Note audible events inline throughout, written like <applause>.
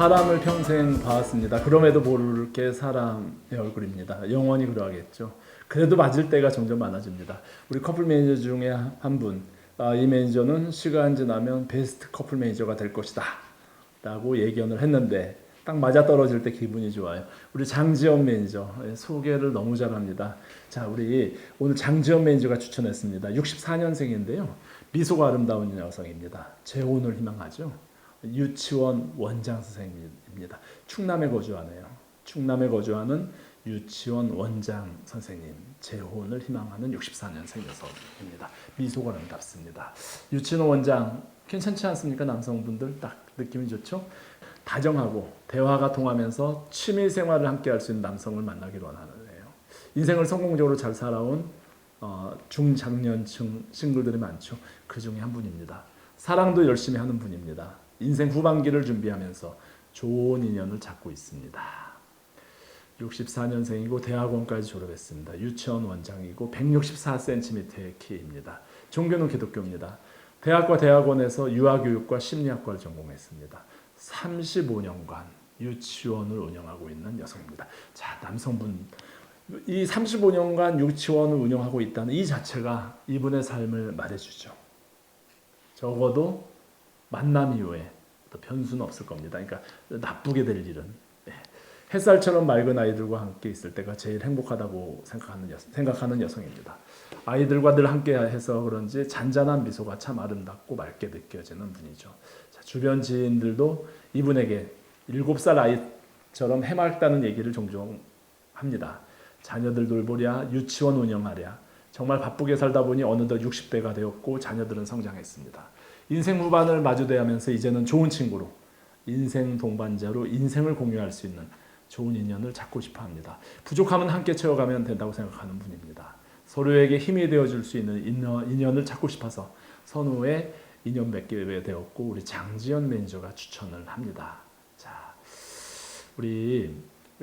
사람을 평생 봐왔습니다. 그럼에도 모르게 사람의 얼굴입니다. 영원히 그러하겠죠. 그래도 맞을 때가 점점 많아집니다. 우리 커플 매니저 중에 한 분, 아, 이 매니저는 시간 지나면 베스트 커플 매니저가 될 것이다. 라고 예견을 했는데 딱 맞아 떨어질 때 기분이 좋아요. 우리 장지연 매니저 예, 소개를 너무 잘합니다. 자, 우리 오늘 장지연 매니저가 추천했습니다. 64년생인데요. 미소가 아름다운 여성입니다. 재혼을 희망하죠. 유치원 원장 선생님입니다. 충남에 거주하네요. 충남에 거주하는 유치원 원장 선생님 재혼을 희망하는 64년생 여성입니다. 미소가 아름답습니다. 유치원 원장 괜찮지 않습니까? 남성분들 딱 느낌이 좋죠? 다정하고 대화가 통하면서 취미 생활을 함께 할 수 있는 남성을 만나기로 원하네요. 인생을 성공적으로 잘 살아온 어, 중장년층 싱글들이 많죠. 그 중에 한 분입니다. 사랑도 열심히 하는 분입니다. 인생 후반기를 준비하면서 좋은 인연을 찾고 있습니다. 64년생이고 대학원까지 졸업했습니다. 유치원 원장이고 164cm의 키입니다. 종교는 기독교입니다. 대학과 대학원에서 유아교육과 심리학과를 전공했습니다. 35년간 유치원을 운영하고 있는 여성입니다. 자, 남성분 이 35년간 유치원을 운영하고 있다는 이 자체가 이분의 삶을 말해주죠. 적어도 만남 이후에 또 변수는 없을 겁니다. 그러니까 나쁘게 될 일은 예. 햇살처럼 맑은 아이들과 함께 있을 때가 제일 행복하다고 생각하는, 여, 생각하는 여성입니다. 아이들과 늘 함께 해서 그런지 잔잔한 미소가 참 아름답고 맑게 느껴지는 분이죠. 자, 주변 지인들도 이분에게 7살 아이처럼 해맑다는 얘기를 종종 합니다. 자녀들 돌보랴, 유치원 운영하랴. 정말 바쁘게 살다 보니 어느덧 60대가 되었고 자녀들은 성장했습니다. 인생 후반을 마주대하면서 이제는 좋은 친구로 인생 동반자로 인생을 공유할 수 있는 좋은 인연을 찾고 싶어 합니다. 부족함은 함께 채워가면 된다고 생각하는 분입니다. 서로에게 힘이 되어줄 수 있는 인연, 인연을 찾고 싶어서 선후에 인연 맺게 되었고 우리 장지연 매니저가 추천을 합니다. 자, 우리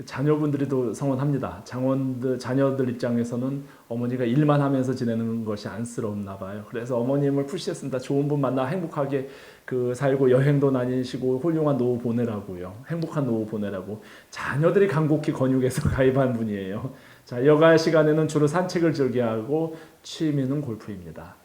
자녀분들이 또 성원합니다. 장원들 자녀들 입장에서는 어머니가 일만 하면서 지내는 것이 안쓰럽나 봐요. 그래서 어머님을 푸시했습니다. 좋은 분 만나 행복하게 그 살고 여행도 다니시고 훌륭한 노후 보내라고요. 행복한 노후 보내라고 자녀들이 간곡히 권유해서 <laughs> 가입한 분이에요. 자 여가 시간에는 주로 산책을 즐겨 하고 취미는 골프입니다.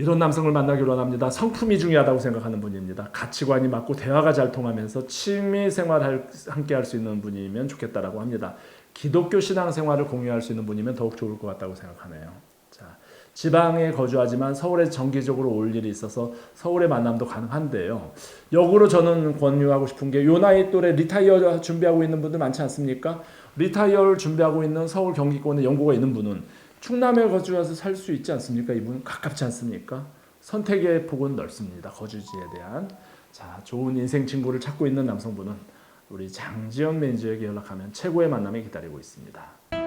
이런 남성을 만나기로 합니다. 성품이 중요하다고 생각하는 분입니다. 가치관이 맞고 대화가 잘 통하면서 취미 생활 함께 할 수 있는 분이면 좋겠다라고 합니다. 기독교 신앙 생활을 공유할 수 있는 분이면 더욱 좋을 것 같다고 생각하네요. 자, 지방에 거주하지만 서울에 정기적으로 올 일이 있어서 서울의 만남도 가능한데요. 역으로 저는 권유하고 싶은 게 요 나이 또래 리타이어 준비하고 있는 분들 많지 않습니까? 리타이어를 준비하고 있는 서울 경기권에 연고가 있는 분은 충남에 거주해서 살 수 있지 않습니까? 이분 가깝지 않습니까? 선택의 폭은 넓습니다. 거주지에 대한 자 좋은 인생 친구를 찾고 있는 남성분은 우리 장지연 매니저에게 연락하면 최고의 만남이 기다리고 있습니다.